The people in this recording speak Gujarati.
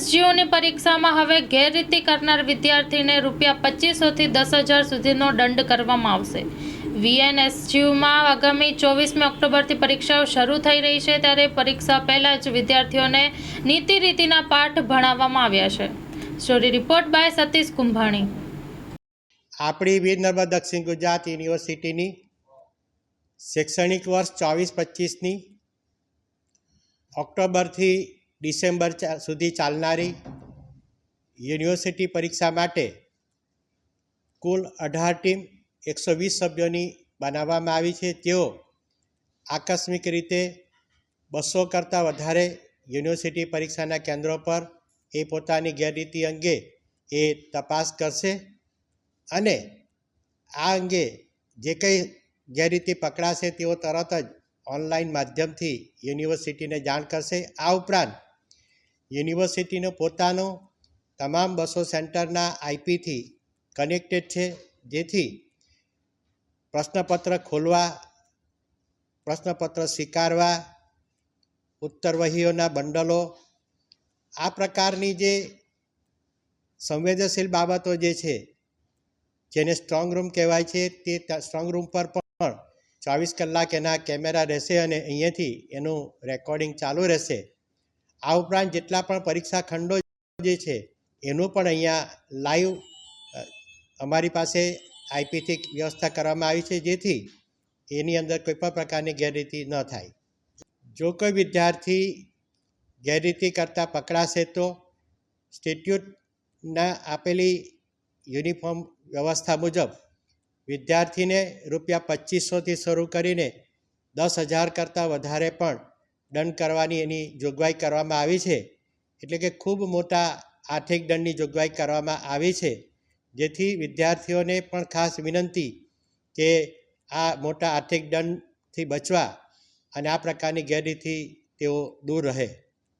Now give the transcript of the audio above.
વીએનએસજીઓની પરીક્ષામાં હવે ગેરરીતિ કરનાર વિદ્યાર્થીને રૂપિયા પચીસોથી દસ હજાર સુધીનો દંડ કરવામાં આવશે. વીએનએસજીયુમાં આગામી ચોવીસમી ઓક્ટોબરથી પરીક્ષાઓ શરૂ થઈ રહી છે ત્યારે પરીક્ષા પહેલાં જ વિદ્યાર્થીઓને નીતિ રીતિના પાઠ ભણાવવામાં આવ્યા છે. Story report by Satish Kumbhani. આપણી વીર નર્મદ દક્ષિણ ગુજરાત યુનિવર્સિટીની શૈક્ષણિક વર્ષ ચોવીસ પચીસની ઓક્ટોબરથી ડિસેમ્બર સુધી ચાલનારી યુનિવર્સિટી પરીક્ષા માટે કુલ અઢાર ટીમ એકસો વીસ સભ્યોની બનાવવામાં આવી છે. તેઓ આકસ્મિક રીતે બસો કરતાં વધારે યુનિવર્સિટી પરીક્ષાના કેન્દ્રો પર એ પોતાની ગેરરીતિ અંગે એ તપાસ કરશે અને આ અંગે જે કંઈ ગેરરીતિ પકડાશે તેઓ તરત જ ઓનલાઈન માધ્યમથી યુનિવર્સિટીને જાણ કરશે. આ ઉપરાંત યુનિવર્સિટીનો પોતાનો તમામ બસો સેન્ટરના આઈપીથી કનેક્ટેડ છે. જેથી પ્રશ્નપત્ર ખોલવા, પ્રશ્નપત્ર સ્વીકારવા ઉત્તરવહીઓના બંડલો, આ પ્રકારની જે સંવેદનશીલ બાબતો જે છે, જેને સ્ટ્રોંગ રૂમ કહેવાય છે તે, સ્ટ્રોંગ રૂમ પર પણ ચોવીસ કલાક એના કેમેરા રહેશે અને અહીંયાથી એનું રેકોર્ડિંગ ચાલુ રહેશે. આ ઉપરાંત જેટલા પણ પરીક્ષા ખંડો જે છે, એનું પણ અહીંયા લાઈવ અમારી પાસે આઈપીથી વ્યવસ્થા કરવામાં આવી છે જેથી એની અંદર કોઈ પણ પ્રકારની ગેરરીતિ ન થાય. જો કોઈ વિદ્યાર્થી ગેરરીતિ કરતાં પકડાશે તો સ્ટેટ્યુટના આપેલી યુનિફોર્મ વ્યવસ્થા મુજબ વિદ્યાર્થીને રૂપિયા પચીસોથી શરૂ કરીને દસ હજાર કરતાં વધારે પણ દંડ કરવાની એની જોગવાઈ કરવામાં આવી છે. એટલે કે ખૂબ મોટા આર્થિક દંડની જોગવાઈ કરવામાં આવી છે. જેથી વિદ્યાર્થીઓને પણ ખાસ વિનંતી કે આ મોટા આર્થિક દંડથી બચવા અને આ પ્રકારની ગેરરીતિ તેઓ દૂર રહે.